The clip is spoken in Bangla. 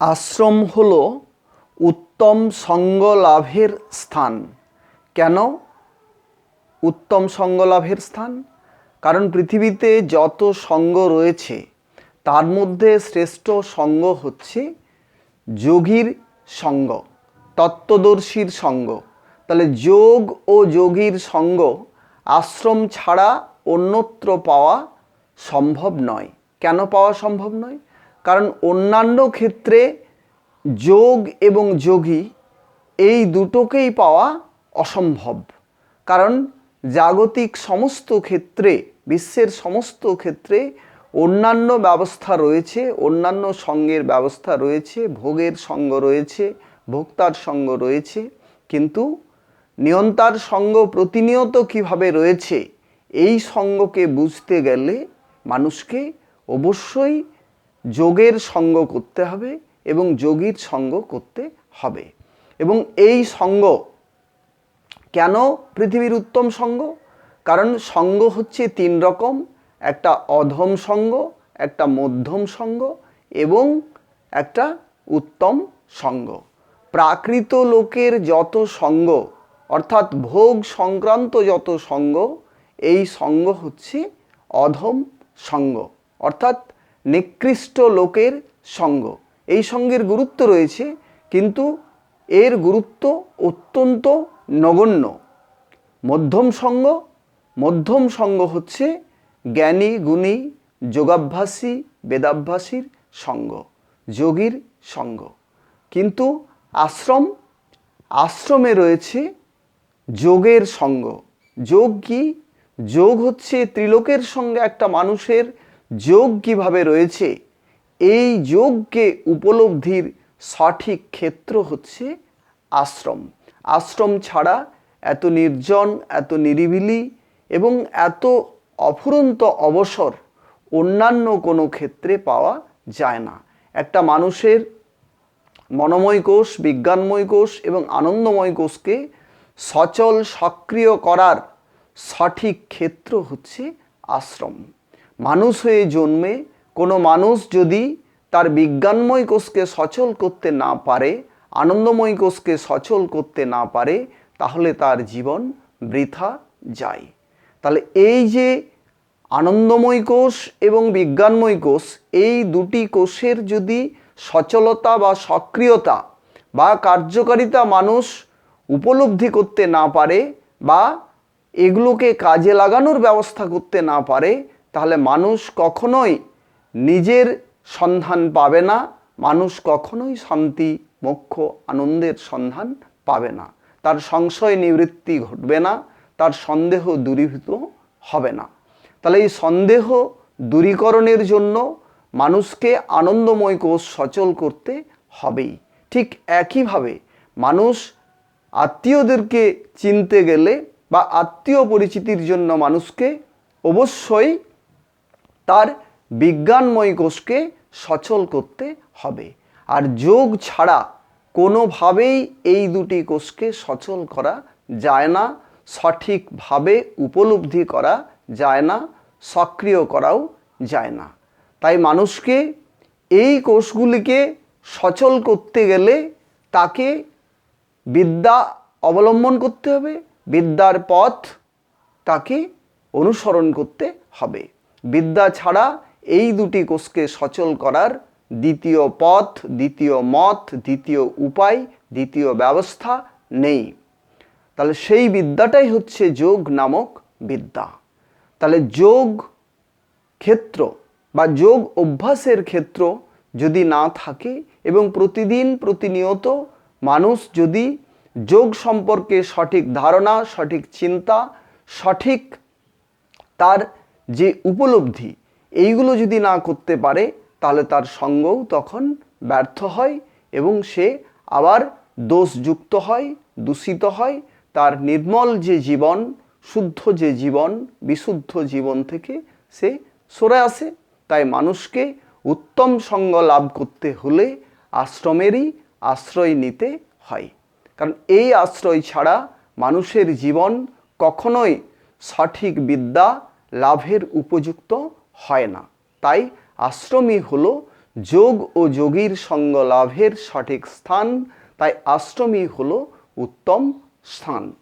আশ্রম হল উত্তম সঙ্গ লাভের স্থান। কেন উত্তম সঙ্গ লাভের স্থান? কারণ পৃথিবীতে যত সঙ্গ রয়েছে, তার মধ্যে শ্রেষ্ঠ সঙ্গ হচ্ছে যোগীর সঙ্গ, তত্ত্বদর্শীর সঙ্গ। তাহলে যোগ ও যোগীর সঙ্গ আশ্রম ছাড়া অন্যত্র পাওয়া সম্ভব নয়। কেন পাওয়া সম্ভব নয়? কারণ অন্যান্য ক্ষেত্রে যোগ এবং যোগী এই দুটোকেই পাওয়া অসম্ভব। কারণ জাগতিক সমস্ত ক্ষেত্রে, বিশ্বের সমস্ত ক্ষেত্রে অন্যান্য ব্যবস্থা রয়েছে, অন্যান্য সঙ্গের ব্যবস্থা রয়েছে, ভোগের সঙ্গ রয়েছে, ভোক্তার সঙ্গ রয়েছে, কিন্তু নিয়ন্তার সঙ্গ প্রতিনিয়ত কীভাবে রয়েছে, এই সঙ্গকে বুঝতে গেলে মানুষকে অবশ্যই যোগের সঙ্গ করতে হবে এবং যোগীর সঙ্গ করতে হবে। এবং এই সঙ্গ কেন পৃথিবীর উত্তম সঙ্গ? কারণ সঙ্গ হচ্ছে তিন রকম, একটা অধম সঙ্গ, একটা মধ্যম সঙ্গ এবং একটা উত্তম সঙ্গ। প্রাকৃত লোকের যত সঙ্গ, অর্থাৎ ভোগ সংক্রান্ত যত সঙ্গ, এই সঙ্গ হচ্ছে অধম সঙ্গ। অর্থাৎ নিকৃষ্ট লোকের সঙ্গ। এই সঙ্গের গুরুত্ব রয়েছে, কিন্তু এর গুরুত্ব অত্যন্ত নগণ্য। মধ্যম সঙ্গ মধ্যম সঙ্গ হচ্ছে জ্ঞানী, গুণী, যোগাভ্যাসী, বেদাভ্যাসীর সঙ্গ, যোগীর সঙ্গ। কিন্তু আশ্রম, আশ্রমে রয়েছে যোগের সঙ্গ। যোগ কি? যোগ হচ্ছে ত্রিলোকের সঙ্গে একটা মানুষের যোগ কীভাবে রয়েছে? এই যোগকে উপলব্ধির সঠিক ক্ষেত্র হচ্ছে আশ্রম। আশ্রম ছাড়া এত নির্জন, এত নিরিবিলি এবং এত অফুরন্ত অবসর অন্যান্য কোনো ক্ষেত্রে পাওয়া যায় না। একটা মানুষের মনোময় কোষ, বিজ্ঞানময় কোষ এবং আনন্দময় কোষকে সচল, সক্রিয় করার সঠিক ক্ষেত্র হচ্ছে আশ্রম। মানুষ হয়ে জন্মে কোনো মানুষ যদি তার বিজ্ঞানময় কোষকে সচল করতে না পারে, আনন্দময় কোষকে সচল করতে না পারে, তাহলে তার জীবন বৃথা যায়। তাহলে এই যে আনন্দময় কোষ এবং বিজ্ঞানময় কোষ, এই দুটি কোষের যদি সচলতা বা সক্রিয়তা বা কার্যকারিতা মানুষ উপলব্ধি করতে না পারে বা এগুলোকে কাজে লাগানোর ব্যবস্থা করতে না পারে তাহলে মানুষ কখনোই নিজের সন্ধান পাবে না, মানুষ কখনোই শান্তি, মোক্ষ, আনন্দের সন্ধান পাবে না। তার সংশয় নিবৃত্তি ঘটবে না, তার সন্দেহ দূরীভূত হবে না। তাহলে এই সন্দেহ দূরীকরণের জন্য মানুষকে আনন্দময় কোষ সচল করতে হবেই। ঠিক একইভাবে মানুষ আত্মীয়দেরকে চিনতে গেলে বা আত্মীয় পরিচিতির জন্য মানুষকে অবশ্যই তার বিজ্ঞানময় কোষকে সচল করতে হবে। আর যোগ ছাড়া কোনোভাবেই এই দুটি কোষকে সচল করা যায় না, সঠিকভাবে উপলব্ধি করা যায় না, সক্রিয় করাও যায় না। তাই মানুষকে এই কোষগুলিকে সচল করতে গেলে তাকে বিদ্যা অবলম্বন করতে হবে, বিদ্যার পথ তাকে অনুসরণ করতে হবে। বিদ্যা ছাড়া এই দুটি কোষকে সচল করার দ্বিতীয় পথ, দ্বিতীয় মত, দ্বিতীয় উপায়, দ্বিতীয় ব্যবস্থা নেই। তাহলে সেই বিদ্যাটাই হচ্ছে যোগ নামক বিদ্যা। তাহলে যোগ ক্ষেত্র বা যোগ অভ্যাসের ক্ষেত্র যদি না থাকে এবং প্রতিদিন প্রতিনিয়ত মানুষ যদি যোগ সম্পর্কে সঠিক ধারণা, সঠিক চিন্তা, সঠিক তার যে উপলব্ধি এইগুলো যদি না করতে পারে, তাহলে তার সঙ্গও তখন ব্যর্থ হয় এবং সে আবার দোষযুক্ত হয়, দূষিত হয়। তার নির্মল যে জীবন, শুদ্ধ যে জীবন, বিশুদ্ধ জীবন থেকে সে সরে আসে। তাই মানুষকে উত্তম সঙ্গ লাভ করতে হলে আশ্রমেরই আশ্রয় নিতে হয়। কারণ এই আশ্রয় ছাড়া মানুষের জীবন কখনোই সঠিক বিদ্যা লাভের উপযুক্ত হয় না। তাই আশ্রমই হল যোগ ও যোগীর সঙ্গ লাভের সঠিক স্থান, তাই আশ্রমই হল উত্তম স্থান।